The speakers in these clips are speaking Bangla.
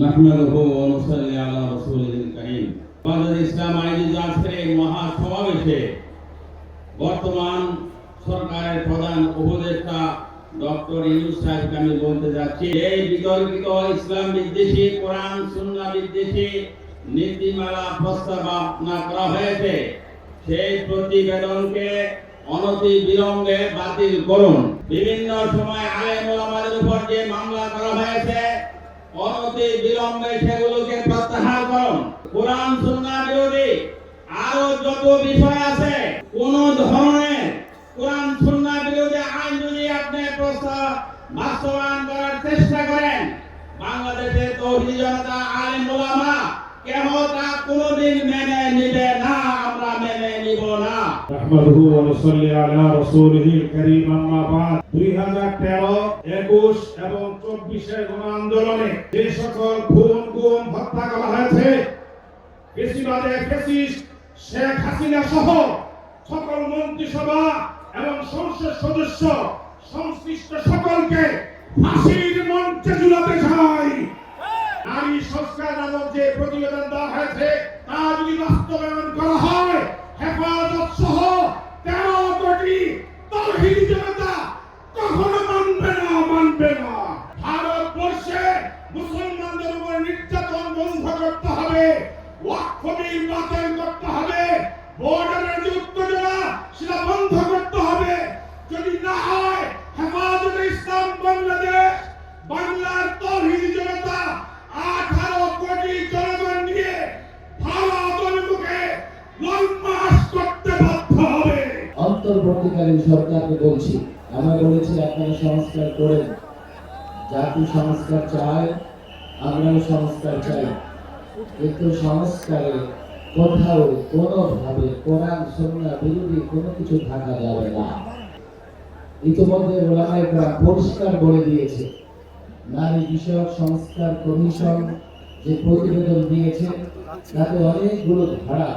نحمده ونصلي على رسوله الكريم بعد বাংলাদেশ ইসলাম আয়োজিত আজকের এই মহা বর্তমান সরকারের প্রধান উপদেষ্টা ডক্টর ইউনুস সাহেবকে আমি বলতে যাচ্ছি, এই বিতর্কিত ইসলাম বিদ্বেষী, কোরআন সুন্না বিদ্বেষী নীতিমালা প্রস্তাব আপনা করা হয়েছে। সেই প্রতিবেদনকে অনতি বিলম্বে বাতিল করুন। বিভিন্ন সময় আলেম ওলামাদের উপর যে মামলা করা হয়েছে অনতি বিলম্বে সেগুলোকে প্রত্যাহার করুন। কোরআন, সুন্নাহ বিরোধী আরও যত বিষয় আছে, কোন ধরনের কোরআন, সুন্নাহ বিরোধী আইন যদি আপনি প্রস্তাব বাস্তবায়ন করার চেষ্টা করেন, বাংলাদেশের তৌহিদ জনতা, আলেম ওলামা, কেহ তা কোনোদিন মেনে نحمده ونصلي على رسوله الكريم أما بعد 2013 21 এবং 24 এর গণ আন্দোলনে যে সকল খুন গুম হত্যা করা হয়েছে বেশিরভাগে ফেসিস্ট শেখ হাসিনা সহ সকল মন্ত্রিসভা এবং সংসদ সদস্য সংশ্লিষ্ট সকলকে ফাঁসির মঞ্চে ঝুলাতে তেরো কোটি তহিদ জনতা কখনো মানবে না মানবে না। ভারতবর্ষে মুসলমানদের উপর নির্যাতন বন্ধ করতে হবে ওয়াক্ফ বিল বাতিল করতে হবে, বর্ডারের যে উত্তেজনা, সেটা বন্ধ করতে অন্তর্বর্তীকালীন সরকারকে বলছি আমরা বলেছি আপনারা সংস্কার করেন। জাতি সংস্কার চায়, আমরাও সংস্কার চাই। কিন্তু সংস্কারে কোথাও কোনোভাবে কোরআন সন্না বিরোধী কোনো কিছু থাকা যাবে না। ইতিমধ্যে ওলামাইকরা পরিষ্কার বলে দিয়েছে, নারী বিষয়ক সংস্কার কমিশন যে প্রতিবেদন দিয়েছে, তাতে অনেকগুলো ধারা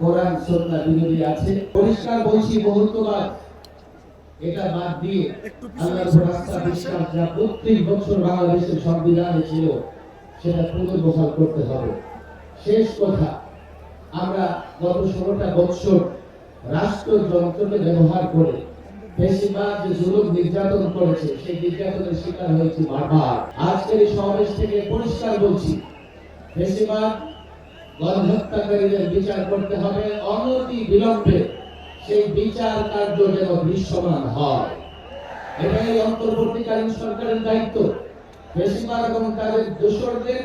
কোরআন সন্না বিরোধী আছে। পরিষ্কার বলছি বহুত্ববাদ এটা বাদ দিয়ে আল্লাহর আস্থা বিশ্বাস যা প্রত্যেক বছর বাংলাদেশের সংবিধানে ছিল সেটা পুনর্বহাল করতে হবে। শেষ কথা আমরা গত ষোলোটা বৎসর রাষ্ট্রযন্ত্রকে ব্যবহার করে বেশিরভাগ যে জুলুম নির্যাতন করেছে সেই নির্যাতনের শিকার হয়েছে বারবার। আজকের এই সমাবেশ থেকে পরিষ্কার বলছি বেশিরভাগ গণহত্যাকারীদের বিচার করতে হবে অনতি বিলম্বে। সেই বিচার কার্য যেন দৃশ্যমান হয়। এটাই অন্তর্বর্তীকালীন সরকারের দায়িত্ব। বেশিরভাগ এবং তাদের দোষরদের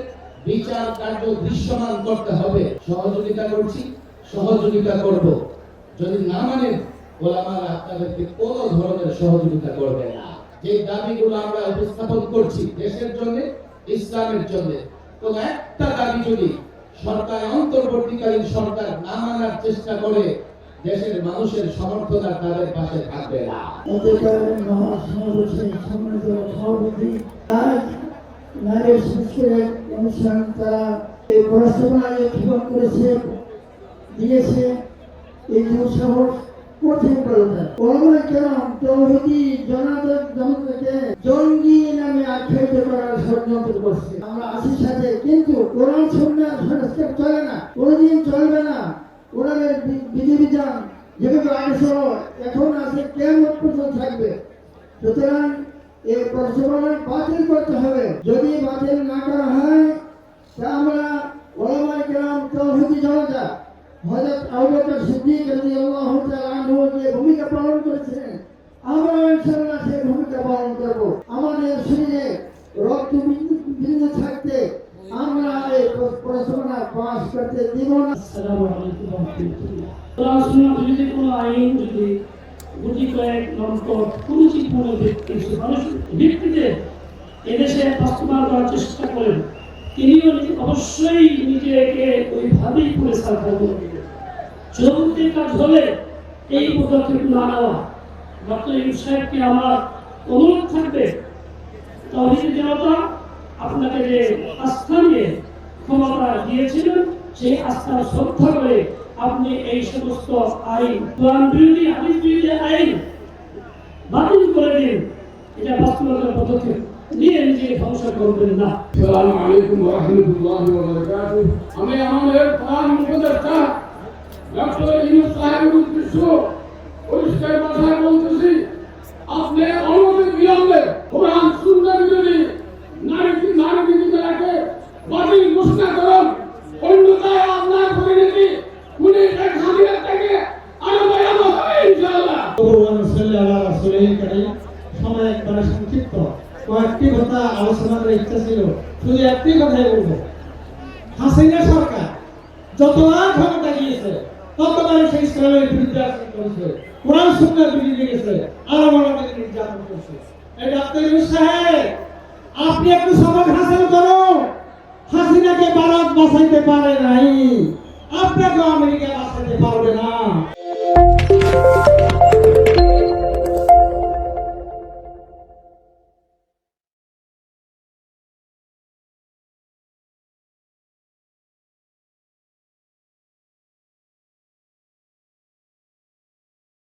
বিচার কার্য দৃশ্যমান করতে হবে। সহযোগিতা করছি, সহযোগিতা করব। যদি না মানেন ওলামারা আপনাদেরকে কোন ধরনের সহযোগিতা করবে না। যে দাবিগুলো আমরা উপস্থাপন করছি দেশের জন্য, ইসলামের জন্য, কোন একটা দাবি যদি সরকার, অন্তর্বর্তীকালীন সরকার না মানার চেষ্টা করে দেশের মানুষের সমর্থন তাদের পাশে থাকবে না। নারী তারা এই দিয়েছে। এই কঠিন তৌহিদি কোরআনের বি- বিধিবিধান যেভাবে আগে ছিল এখন আছে কেমন পর্যন্ত থাকবে? সুতরাং এই প্রশ্নমান বাতিল করতে হবে। যদি বাতিল না করা হয়, তা আমরা তৌহিদি জনতা হযরত আবু বকর সিদ্দিক তাআলা যে ভূমিকা পালন করেছেন আমরা ইনশাআল্লাহ সেই ভূমিকা পালন করব। আমাদের শরীরে পাস করতে দিব না আসসালামু যদি কোনো আইন যদি গুটি কয়েক নম্বর কুরুচিপূর্ণ ব্যক্তি সুপারিশ ভিত্তিতে এদেশে বাস্তবায়ন করার চেষ্টা করেন তিনিও অবশ্যই নিজেকে ওইভাবেই পরিষ্কার করবেন চলতি কাজ হলে এই পদক্ষেপ না নেওয়া ডক্টর ইউসুফ সাহেবকে আমার অনুরোধ থাকবে তহিদ জনতা আপনাকে যে আস্থা নিয়ে ক্ষমতা দিয়েছিলেন, সেই আস্থা শ্রদ্ধা করে আপনি এই সমস্ত আইন, কোরআন বিরোধী, হাদিস বিরোধী আইন বাতিল করে দিন। এটা বাস্তবতার পদক্ষেপ আমি আমাদের প্রধান উপদেষ্টা বিলম্বে কোরআন সুন্নাহ বিরোধী নারী নারী বিধিকে বাতিল ঘোষণা করুন অন্যথায় আপনার পরিণতি পুলিশ এক হাতিয়ার থেকে আরও ভয়াবহ হবে ইনশাআল্লাহ সময় একবারে সংক্ষিপ্ত। কয়েকটি কথা আলোচনা করার ইচ্ছা ছিল। শুধু একটি কথাই বলব। হাসিনা সরকার যতবার ক্ষমতা গিয়েছে ততবার সেই ইসলামের বিরুদ্ধে বাঁচাইতে পারবে না।